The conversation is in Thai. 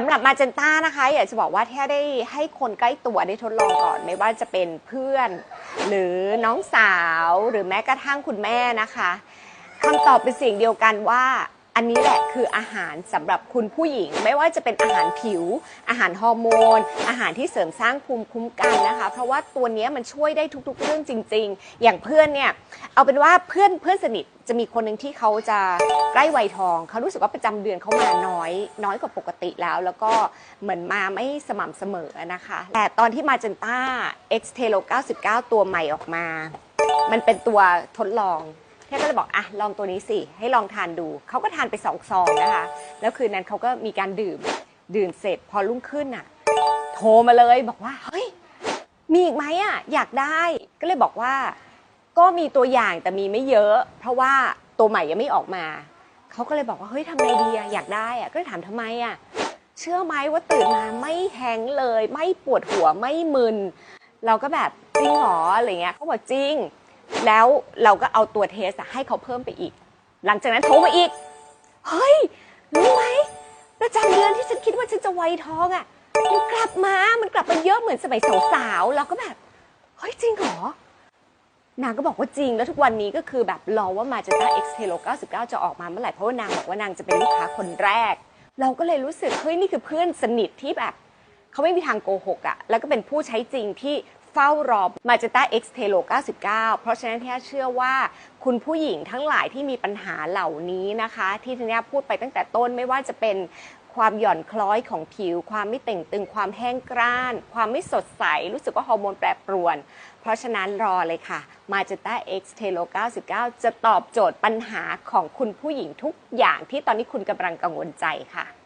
สำหรับมาเจนต้านะคะ อยากจะบอกว่าแค่ได้ให้คนใกล้ตัวได้ทดลองก่อน ไม่ว่าจะเป็นเพื่อน หรือน้องสาวหรือแม้กระทั่งคุณแม่นะคะคำตอบเป็นเสียงเดียวกันว่า อันนี้แหละคืออาหารสำหรับคุณผู้หญิง ไม่ว่าจะเป็นอาหารผิว อาหารฮอร์โมน อาหารที่เสริมสร้างภูมิคุ้มกันนะคะ เพราะว่าตัวนี้มันช่วยได้ทุกๆ เรื่องจริง ๆ อย่างเพื่อนเนี่ยเอาเป็นว่าเพื่อนเพื่อนสนิทจะมีคนหนึ่งที่เขาจะใกล้วัยทองเขารู้สึกว่าประจำเดือนเขามาน้อยน้อยกว่าปกติแล้ว แล้วก็เหมือนมาไม่สม่ำเสมอนะคะ แต่ตอนที่มาเจนต้า X t e l o 99 ตัวใหม่ออกมา มันเป็นตัวทดลอง แค่ก็เลยบอกอะลองตัวนี้สิให้ลองทานดูเขาก็ทานไปสองซองนะคะ แล้วคืนนั้นเขาก็มีการดื่มดื่มเสร็จพอรุ่งขึ้นอะ โทรมาเลยบอกว่าเฮ้ยมีอีกไหมอะอยากได้ก็เลยบอกว่า ก็มีตัวอย่างแต่มีไม่เยอะ เพราะว่าตัวใหม่ยังไม่ออกมาเขาก็เลยบอกว่าเฮ้ยทำไงดีอะอยากได้อะก็เลยถามทำไมอะเชื่อไหมว่าตื่นมาไม่แฮงเลย ไม่ปวดหัวไม่มึน เราก็แบบจริงหรออะไรเงี้ยเขาบอกจริง แล้วเราก็เอาตัวเทสอะให้เขาเพิ่มไปอีก หลังจากนั้นโทรมาอีก เฮ้ย รู้ไหมประจำเดือนที่ฉันคิดว่าฉันจะไวท้องอะมันกลับมา มันกลับมาเยอะเหมือนสมัยสาวๆเราก็แบบ เฮ้ยจริงเหรอนางก็บอกว่าจริง แล้วทุกวันนี้ก็คือแบบรอว่ามาจ a ต้า X t e l o 99 จะออกมาเมื่อไหร่ เพราะว่านางบอกว่านางจะเป็นลูกค้าคนแรก เราก็เลยรู้สึก เฮ้ย นี่คือเพื่อนสนิทที่แบบ เขาไม่มีทางโกหกอะแล้วก็เป็นผู้ใช้จริงที่ ฝ้ารอมาจ a ต้า X t e l o 99 เพราะฉะนั้นที่เชื่อว่าคุณผู้หญิงทั้งหลายที่มีปัญหาเหล่านี้นะคะ ที่ทีนี้พูดไปตั้งแต่ต้นไม่ว่าจะเป็นความหย่อนคล้อยของผิว ความไม่เต่งตึง ความแห้งกร้าน ความไม่สดใส รู้สึกว่าฮอร์โมนแปรปรวน เพราะฉะนั้นรอเลยค่ะ มาจ a ต้า X t e l o 99 จะตอบโจทย์ปัญหาของคุณผู้หญิงทุกอย่างที่ตอนนี้คุณกำลังกังวลใจค่ะ